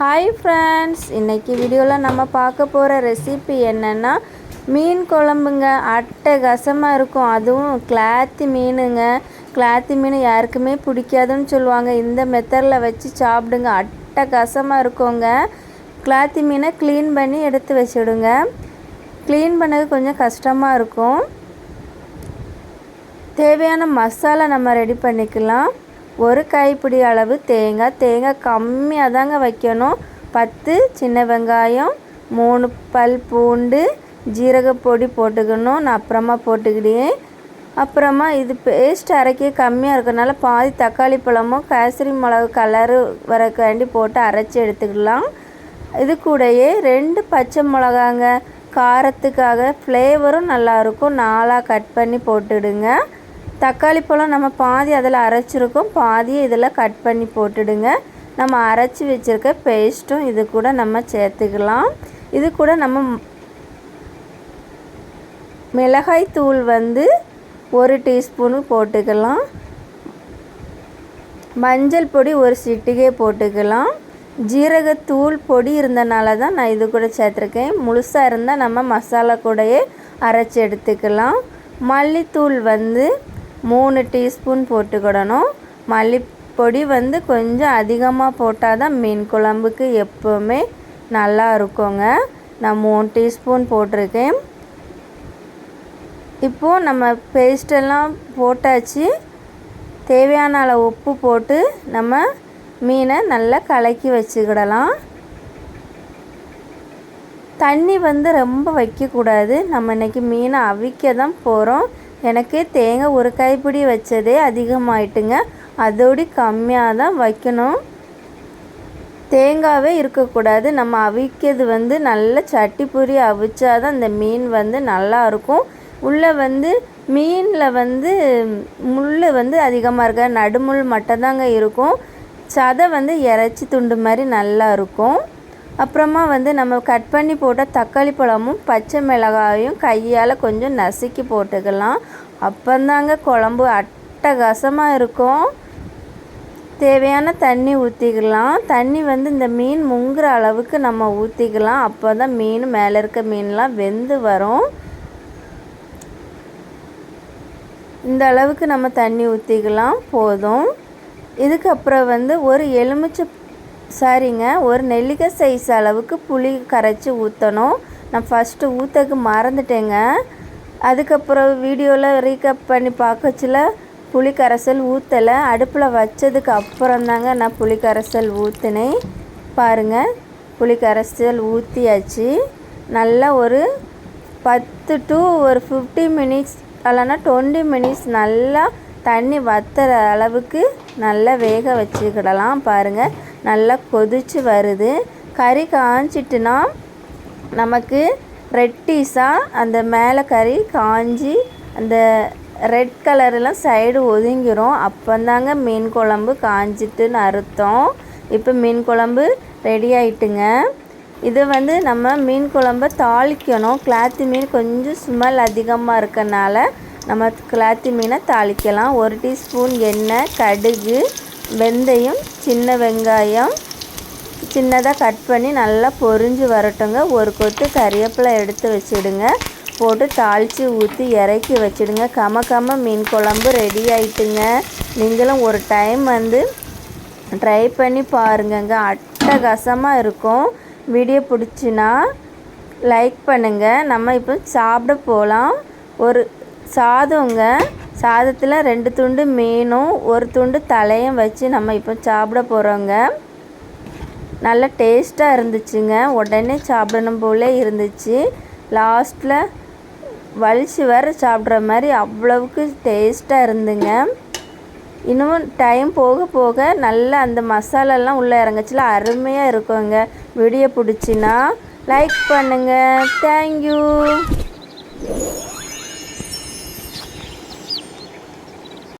Hi friends இன்றைக்கி வீடியோவில் நம்ம பார்க்க போகிற ரெசிபி என்னென்னா மீன் குழம்புங்க. அட்டகாசமாக இருக்கும். அதுவும் கிளாத்தி மீனுங்க. கிளாத்தி மீன் யாருக்குமே பிடிக்காதுன்னு சொல்லுவாங்க. இந்த மெத்தடில் வச்சு சாப்பிடுங்க. அட்டகாசமாக இருக்குங்க. கிளாத்தி மீனை க்ளீன் பண்ணி எடுத்து வச்சுடுங்க. க்ளீன் பண்ணது கொஞ்சம் கஷ்டமாக இருக்கும். தேவையான மசாலா நம்ம ரெடி பண்ணிக்கலாம். ஒரு கைப்பிடி அளவு தேங்காய். தேங்காய் கம்மியாக தாங்க வைக்கணும். பத்து சின்ன வெங்காயம் மூணு பல் பூண்டு ஜீரகப்பொடி போட்டுக்கணும். நான் அப்புறமா போட்டுக்கிட்டேன் அப்புறமா இது பேஸ்ட் அரைக்க கம்மியாக இருக்கனால பாதி தக்காளி பழமும் கேசரி மிளகு கலரு வரக்காண்டி போட்டு அரைச்சி எடுத்துக்கலாம். இது கூடயே ரெண்டு பச்சை மிளகாங்க. காரத்துக்காக ஃப்ளேவரும் நல்லாயிருக்கும் நாலாக கட் பண்ணி போட்டுடுங்க. தக்காளி பழம் நம்ம பாதி அதில் அரைச்சிருக்கோம் பாதியை இதில் கட் பண்ணி போட்டுடுங்க. நம்ம அரைச்சி வச்சுருக்க பேஸ்ட்டும் இது கூட நம்ம சேர்த்துக்கலாம். இது கூட நம்ம மிளகாய் தூள் வந்து ஒரு டீஸ்பூனு போட்டுக்கலாம். மஞ்சள் பொடி ஒரு சிட்டிகை போட்டுக்கலாம். ஜீரகத்தூள் பொடி இருந்தனால தான் நான் இது கூட சேர்த்துருக்கேன். முழுசாக இருந்தால் நம்ம மசாலா கூடயே அரைச்சி எடுத்துக்கலாம். மல்லித்தூள் வந்து மூணு டீஸ்பூன் போட்டுக்கிடணும். மல்லிப்பொடி வந்து கொஞ்சம் அதிகமாக போட்டால் தான் மீன் குழம்புக்கு எப்போவுமே நல்லா இருக்குங்க. நான் மூணு டீஸ்பூன் போட்டிருக்கேன். இப்போது நம்ம பேஸ்டெல்லாம் போட்டாச்சு. தேவையான அளவு உப்பு போட்டு நம்ம மீனை நல்லா கலக்கி வச்சுக்கிடலாம். தண்ணி வந்து ரொம்ப வைக்கக்கூடாது. நம்ம இன்றைக்கி மீனை அவிக்க தான் போகிறோம் எனக்கு தேங்காய் ஒரு கைப்பிடி வச்சதே அதிகமாயிட்டுங்க. அதோடு கம்மியாக தான் வைக்கணும். தேங்காவே இருக்கக்கூடாது. நம்ம அவிக்கிறது வந்து நல்ல சட்டி பொரி அவிச்சா தான் இந்த மீன் வந்து நல்லா இருக்கும் உள்ளே வந்து மீனில் வந்து முள் வந்து அதிகமாக இருக்க? நடுமுள் மட்டும்தாங்க இருக்கும். சதை வந்து இறைச்சி துண்டு மாதிரி நல்லா இருக்கும் அப்புறமா வந்து நம்ம கட் பண்ணி போட்ட தக்காளி பழமும் பச்சை மிளகாயும் கையால் கொஞ்சம் நசுக்கி போட்டுக்கலாம். அப்போந்தாங்க குழம்பு அட்டகாசமாக இருக்கும். தேவையான தண்ணி ஊற்றிக்கலாம் தண்ணி வந்து இந்த மீன் முங்குற அளவுக்கு நம்ம ஊற்றிக்கலாம் அப்போ தான் மீன் மேலே இருக்க மீன்லாம் வெந்து வரும். இந்த அளவுக்கு நம்ம தண்ணி ஊற்றிக்கலாம் போதும். இதுக்கப்புறம் வந்து ஒரு எலுமிச்சை சரிங்க. ஒரு நெல்லிக்காய் சைஸ் அளவுக்கு புளி கரைச்சி ஊற்றணும் நான் ஃபஸ்ட்டு ஊற்றக்கு மறந்துட்டேங்க. அதுக்கப்புறம் வீடியோவில் ரீகப் பண்ணி பார்க்கச்சில் புளி கரைசல் ஊற்றலை அடுப்பில் வச்சதுக்கு அப்புறம் தாங்க நான் புளி கரைசல் ஊற்றினேன் பாருங்கள் புளி கரைசல் ஊற்றியாச்சு நல்லா ஒரு பத்து டு ஒரு ஃபிஃப்டி மினிட்ஸ் இல்லைன்னா டுவெண்ட்டி மினிட்ஸ் நல்லா தண்ணி வத்துற அளவுக்கு நல்லா வேக வச்சுக்கிடலாம் பாருங்கள் நல்லா கொதிச்சு வருது. கறி காஞ்சிட்டுனா நமக்கு ரெட்டிஸாக அந்த மேலே கறி காஞ்சி அந்த ரெட் கலரெலாம் சைடு ஒதுங்கிரும். அப்போந்தாங்க மீன் குழம்பு காஞ்சிட்டுன்னு அர்த்தம். இப்போ மீன் குழம்பு ரெடி ஆயிட்டுங்க. இது வந்து நம்ம மீன் குழம்ப தாளிக்கணும். கிளாத்து மீன் கொஞ்சம் ஸ்மெல் அதிகமாக இருக்கனால நம்ம கிளாத்தி மீனை தாளிக்கலாம். ஒரு டீஸ்பூன் எண்ணெய் கடுகு வெந்தயம் சின்ன வெங்காயம். சின்னதாக கட் பண்ணி நல்லா பொறிஞ்சு வரட்டுங்க. ஒரு கொத்து கறிவேப்பிலை எடுத்து வச்சுடுங்க. போட்டு தாளித்து ஊற்றி இறக்கி வச்சுடுங்க. கம கம மீன் குழம்பு ரெடி ஆயிட்டுங்க. நீங்களும் ஒரு டைம் வந்து ட்ரை பண்ணி பாருங்கங்க. அட்டகாசமாக இருக்கும். வீடியோ பிடிச்சின்னா லைக் பண்ணுங்கள் நம்ம இப்போ சாப்பிட போகலாம் ஒரு சாதங்க சாதத்தில் ரெண்டு துண்டு மீனும் ஒரு துண்டு தலையும் வச்சு நம்ம இப்போ சாப்பிட போகிறோங்க நல்லா டேஸ்ட்டாக இருந்துச்சுங்க. உடனே சாப்பிடணும் போலே இருந்துச்சு. லாஸ்ட்டில் வலிச்சு வர சாப்பிட்ற மாதிரி அவ்வளவுக்கு டேஸ்ட்டாக இருந்துங்க. இன்னும் டைம் போக போக நல்லா அந்த மசாலாலாம் உள்ளே இறங்கச்சில அருமையாக இருக்குங்க. வீடியோ பிடிச்சின்னா லைக் பண்ணுங்கள் தேங்க்யூ.